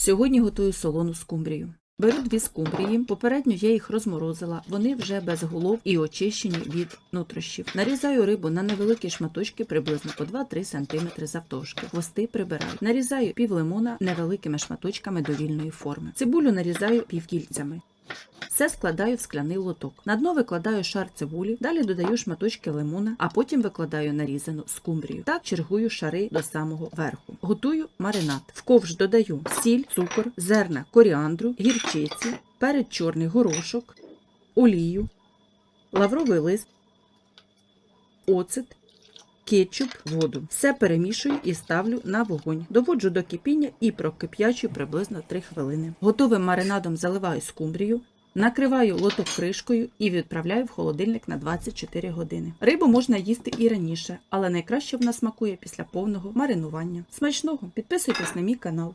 Сьогодні готую солону скумбрію. Беру дві скумбрії, попередньо я їх розморозила, вони вже без голов і очищені від нутрощів. Нарізаю рибу на невеликі шматочки приблизно по 2-3 см завтовшки. Хвости прибираю. Нарізаю пів лимона невеликими шматочками довільної форми. Цибулю нарізаю півкільцями. Все складаю в скляний лоток. На дно викладаю шар цибулі, далі додаю шматочки лимона, а потім викладаю нарізану скумбрію. Так чергую шари до самого верху. Готую маринад. В ковш додаю сіль, цукор, зерна коріандру, гірчиці, перець чорний горошок, олію, лавровий лист, оцет, кетчуп, воду. Все перемішую і ставлю на вогонь. Доводжу до кипіння і прокип'ячую приблизно 3 хвилини. Готовим маринадом заливаю скумбрію. Накриваю лоток кришкою і відправляю в холодильник на 24 години. Рибу можна їсти і раніше, але найкраще вона смакує після повного маринування. Смачного! Підписуйтесь на мій канал.